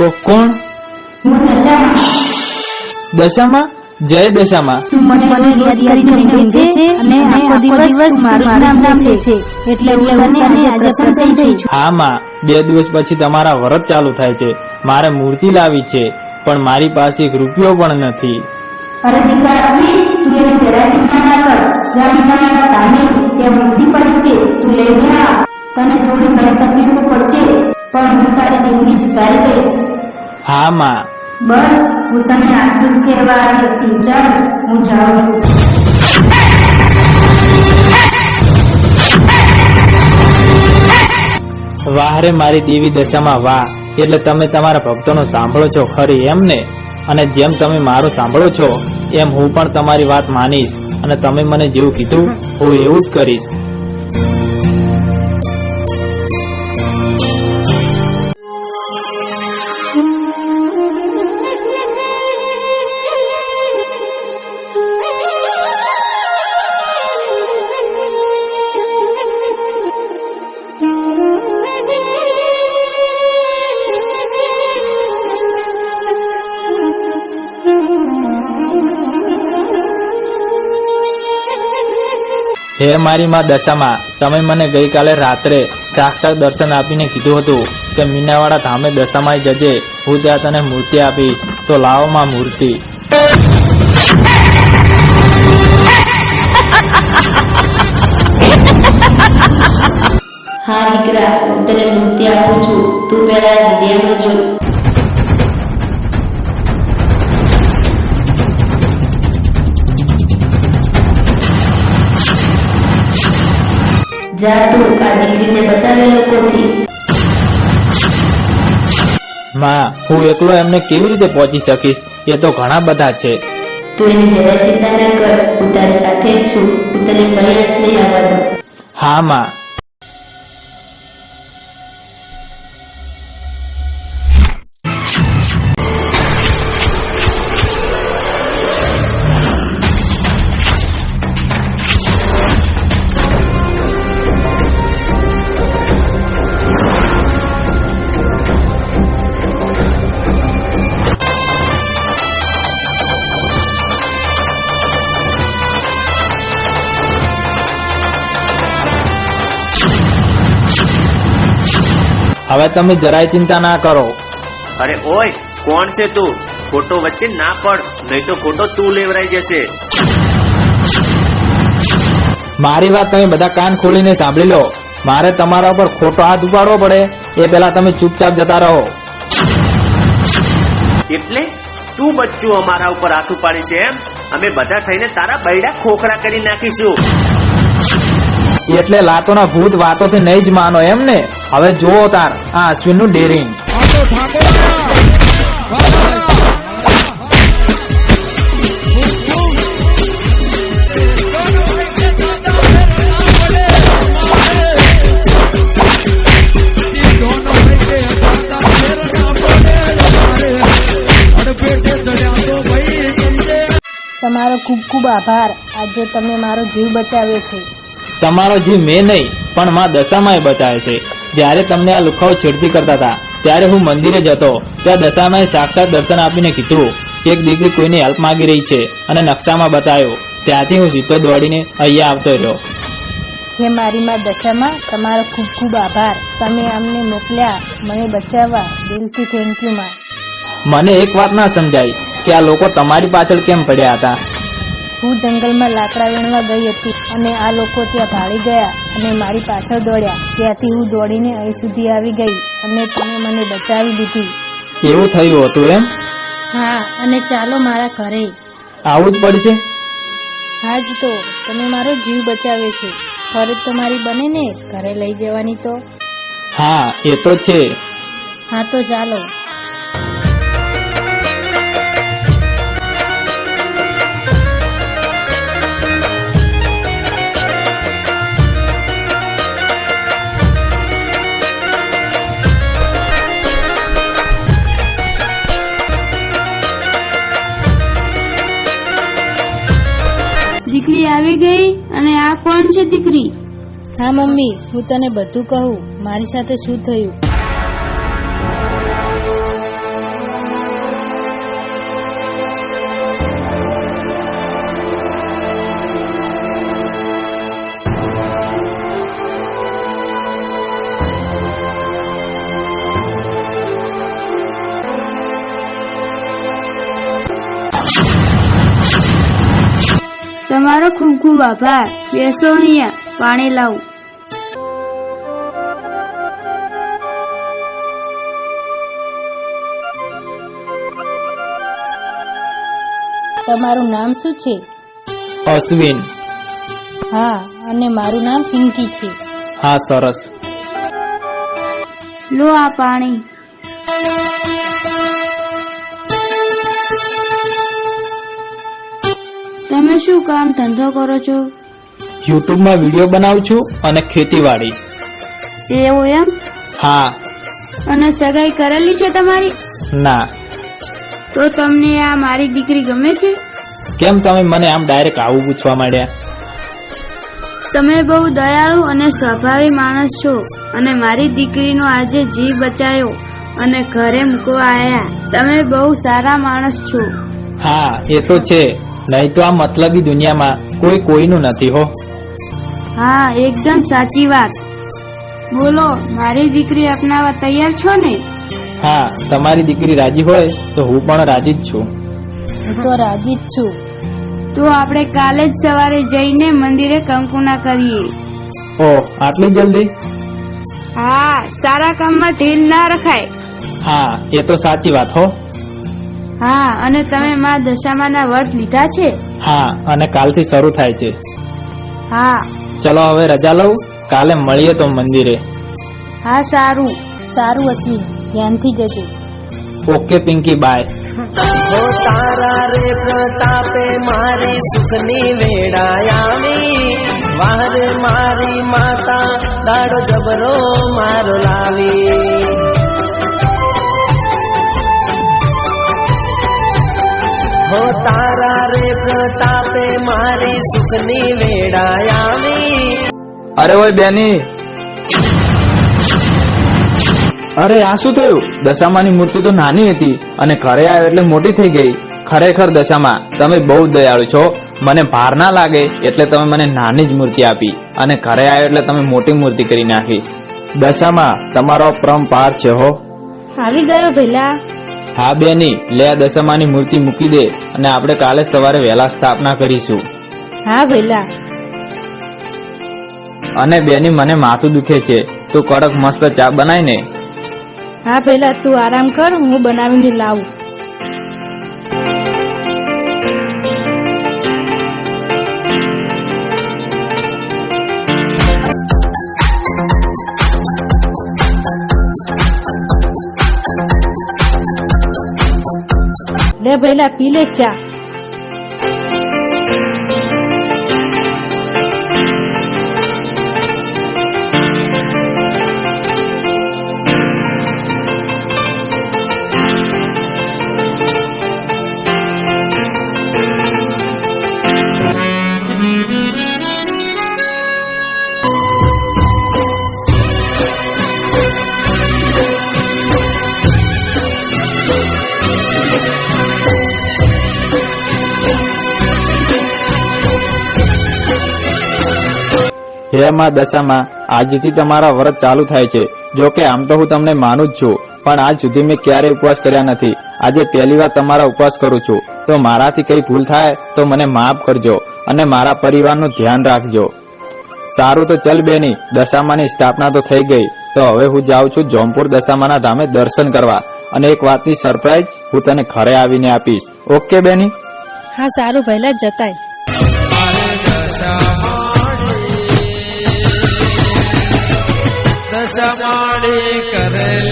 કો- કોણ? હું દશામાં? દશામાં જય દશામાં. મને મને યાદ કરીને ઊંઘે છે અને આખો દિવસ મારું નામ નામ છે. એટલે હું તને આજે પ્રસન્ન થઈ છું હા માં. બે દિવસ પછી તમારા વ્રત ચાલુ થાય છે. મારે મૂર્તિ લાવી છે પણ મારી પાસે એક રૂપિયો પણ નથી. અરે તું ના કર. તાની તે મૂર્તિ પડી છે. તું લઈને આ તને થોડી ઘણી તકલીફો પડશે. પણ હું તારી જિંદગી સુધારી દઈશ. હા માં બસ હું તને આટલું કહેવા આવી હતી. ચાલ હું જાઉં છું. વાહ રે મારી દેવી દશામાં વાહ. એટલે તમે તમારા ભક્તોનો સાંભળો છો ખરી એમ ને? અને જેમ તમે મારું સાંભળો છો એમ હું પણ તમારી વાત માનીશ અને તમે મને જેવું કીધું હું એવું જ કરીશ. હે મારી માં દશામાં, તમે મને ગઈકાલે રાત્રે સાક્ષાત દર્શન આપીને કીધું હતું કે મીનાવાળા ધામે દશામાં જજે, હું ત્યાં તને મૂર્તિ આપીશ. તો લાવો માં મૂર્તિ. હા, દીકરા, હું તને મૂર્તિ આપું છું. તું પેલા વિડીયોમાં જો જા તું આ દીકરીને બચાવે લોકોથી. માં હું એકલો એમને કેવી રીતે પહોંચી શકીશ? એ તો ઘણા બધા છે. તું એની જરા ચિંતા ના કર હું તારી સાથે જ છું. હું તને કઈ જ નહીં આવવા દઉં. હા માં. હવે તમે જરાય ચિંતા ના કરો. અરે ઓય કોણ છે તું? ખોટો વચ્ચે ના પડ નહીં તો ખોટો તું લેવરાઈ જશે. મારી વાત તમે બધા કાન ખોલીને સાંભળી લો. મારે તમારા ઉપર ખોટો હાથ ઉપાડવો પડે. એ પહેલા તમે ચૂપચાપ જતા રહો. એટલે? તું બચ્ચું અમારા ઉપર હાથ ઉપાડી છે એમ? અમે બધા થઈને તારા બૈડા ખોખરા કરી નાખીશું. એટલે લાતોના ભૂત વાતોથી નહીં જ માનો એમ ને હવે જોવો તાર, આ અશ્વિનનું ડેરિંગ તમારો ખૂબ ખૂબ આભાર. આજે તમે મારો જીવ બચાવ્યો છે. તમારો જીવ મેં નહીં પણ માં દશામાએ બચાવે છે. જ્યારે તમને આ લુખાઓ છેડતી કરતા હતા ત્યારે હું મંદિરે જતો ત્યાં દશામાએ સાક્ષાત દર્શન આપીને કીધું એક દીકરી કોઈની હેલ્પ માંગી રહી છે અને નકશામાં બતાવ્યો. ત્યાંથી હું સીધો દોડીને અહીંયા આવતો રહ્યો. હે મારી માં દશામાં તમારો ખૂબ ખૂબ આભાર. તમે અમને મોકલ્યા મને બચાવવા. દિલથી થેન્ક યુ માં. મને એક વાત ના સમજાઈ કે આ લોકો તમારી પાછળ કેમ પડ્યા હતા? હું જંગલમાં લાકડા વીણવા ગઈ હતી અને આ લોકો ત્યાં ભાળી ગયા અને મારી પાછળ દોડ્યા. ત્યાંથી હું દોડીને અહીં સુધી આવી ગઈ અને તમે મને બચાવી લીધી એવું થયું હતું એમ? હા અને ચાલો મારા ઘરે. આવું જ પડશે? હા જ તો તમે મારો જીવ બચાવ્યો છે. ફરજ તમારી બને ને ઘરે લઈ જવાની તો. હા એ તો છે. હા તો ચાલો. દીકરી. હા મમ્મી હું તને બધું કહું. મારી સાથે શું થયું? ખૂબ આભાર બેસો અહીંયા પાણી લાવું. તમારું નામ શું છે? અશ્વિન. હા અને મારું નામ પિંકી છે. હા સરસ. લો આ પાણી. તમે શું કામ ધંધો કરો છો? યુટ્યુબમાં વીડિયો બનાવું છું અને ખેતીવાડી. એવું એમ? હા. અને સગાઈ કરેલી છે તમારી? ના. તો તમને આ મારી દીકરી ગમે છે? કેમ તમે મને આમ ડાયરેક્ટ આવું પૂછવા માંડ્યા? તમે બહુ દયાળુ અને સ્વભાવી માણસ છો અને મારી દીકરીનો આજે જીવ બચાયો અને ઘરે મૂકવા આવ્યા તમે બહુ સારા માણસ છો. હા એ તો છે. નહીં તો આ મતલબી દુનિયામાં કોઈ કોઈનું નથી હો. હા એકદમ સાચી વાત. બોલો મારી દીકરી અપનાવવા તૈયાર છો ને? હા તમારી દીકરી રાજી હોય તો હું પણ રાજી જ છું. હું તો રાજી જ છું. તો આપણે કાલે જ સવારે જઈને મંદિરે કંકુના કરીએ. ઓહ આટલી જલ્દી? હા સારા કામમાં ઢીલ ના રખાય. હા એ તો સાચી વાત હો. હા અને તમે મા દશામાના વર્ત લીધા છે? હા અને કાલથી શરૂ થાય છે. હા. ચલો હવે રજા લઉં કાલે મળીએ તો મંદિરે. હા સારું. સારું અશ્વિન ધ્યાનથી જજો. Okay Pinky bye. હો તારા રે પ્રતાપે મારી સુખની વેડાયામી વારે મારી માતા દાડો જબરો મારો લાવી. હો તારા રે પ્રતાપે મારી સુખની વેડાયામી અરે ઓય બેની. અરે આ શું થયું? દશામાની મૂર્તિ તો નાની હતી અને ઘરે આવે એટલે મોટી થઈ ગઈ. ખરેખર દશામાં તમે બહુ દયાળુ છો. મને ભાર ના લાગે એટલે તમે મને નાની જ મૂર્તિ આપી અને ઘરે આવ્યો એટલે તમે મોટી મૂર્તિ કરી નાખી. દશામાં તમારો પરમ પાર છે હો. આવી ગયો ભેલા. હા બેની લે આ દશામાની મૂર્તિ મૂકી દે અને આપણે કાલે સવારે વહેલા સ્થાપના કરીશું. હા ભેલા અને બેની મને માથું દુખે છે તું કડક મસ્ત ચા બનાવીને હા ભેલા તું આરામ કર હું બનાવીને લાવું. લે ભેલા પી લે ચા. માં દશામાં આજથી તમારા વ્રત ચાલુ થાય છે. જો કે આમ તો હું તમને માનું જ છું, પણ આજ સુધી મેં ક્યારેય ઉપવાસ કર્યા નથી. આજે પહેલી વાર તમારા ઉપવાસ કરું છું. તો મારાથી કઈ ભૂલ થાય તો મને માફ કરજો અને મારા પરિવારનું ધ્યાન રાખજો. સારું તો ચલ બેની, દશામાની સ્થાપના તો થઈ ગઈ. તો હવે હું જાઉં છું જોમપુર દશામાના ધામે દર્શન કરવા. અને એક વાતની સરપ્રાઈઝ હું તને ઘરે આવીને આપીશ. ઓકે બેની? હા, સારું પહેલા જતાય. દશમાડી કરે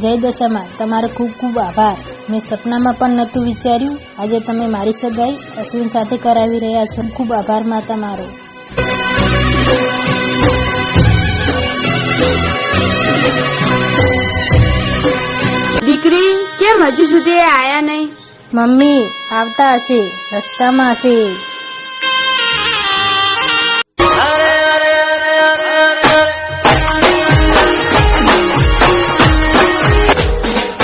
જય દશામાં તમારો ખૂબ ખૂબ આભાર. મેં સપનામાં પણ નહોતું વિચાર્યું. આજે તમે મારી સગાઈ અશ્વિન સાથે કરાવી રહ્યા છો. ખૂબ આભાર માતા મારો. દીકરી કેમ હજુ સુધી એ આયા નહીં? મમ્મી આવતા હશે રસ્તામાં હશે.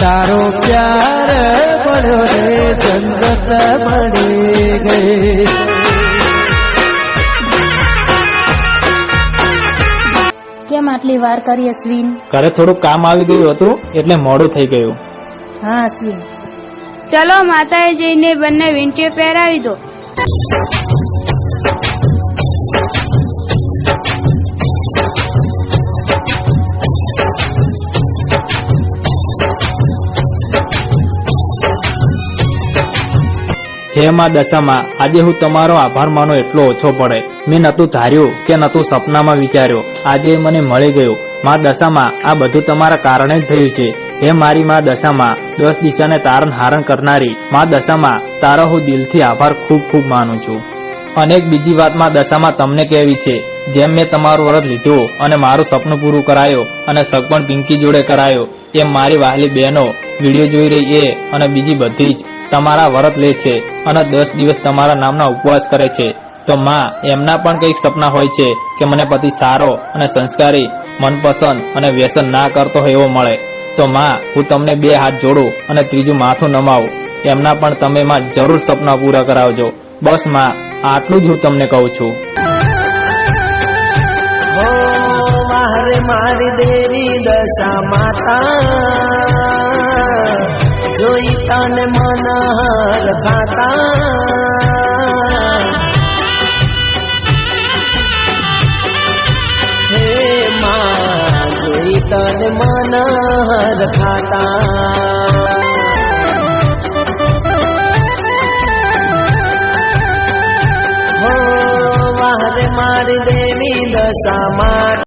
તારો પ્યાર પડ્યો રે જંગત મળી ગઈ. કેમ આટલી વાર કરી અશ્વિન ઘરે થોડું કામ આવી ગયું હતું એટલે મોડું થઈ ગયું. હા અશ્વિન ચલો માતાએ જઈને બંને વીંટીઓ પહેરાવી દો. હે માં દશામાં આજે હું તમારો આભાર માનો એટલો ઓછો પડે. મેં નતું ધાર્યું કે નતું સપનામાં વિચાર્યો. આજે મને મળી ગયું. માં દશામાં આ બધું તમારા કારણે જ થયું છે. હે મારી માં દશામાં, દસ દિશાને તારણ હારણ કરનારી માં દશામાં, તારો હું દિલથી આભાર ખૂબ ખૂબ માનું છું. અને એક બીજી વાતમાં દશામાં તમને કહેવી છે, જેમ મેં તમારું વ્રત લીધું અને મારું સપનું પૂરું કરાયો અને સગપણ પિંકી જોડે કરાયો, એમ મારી વહાલી બહેનો વીડિયો જોઈ રહી એ અને બીજી બધી જ તમારા વ્રત લે છે અને દસ દિવસ તમારા નામના ઉપવાસ કરે છે. તો માં, એમના પણ કંઈક સપના હોય છે કે મને પતિ સારો અને સંસ્કારી, મનપસંદ અને વ્યસન ના કરતો હોય એવો મળે. તો માં, હું તમને બે હાથ જોડું અને ત્રીજું માથું નમાવું. એમના પણ તમે માં જરૂર સપના પૂરા કરાવજો. બસમાં, આટલું જ હું તમને કહું છું. મારી દેવી દશા માતા જોઈ તને મનહર ખાતા જોઈ તને મનહર ખાતા હો વારે મારી દેવી દશા માટે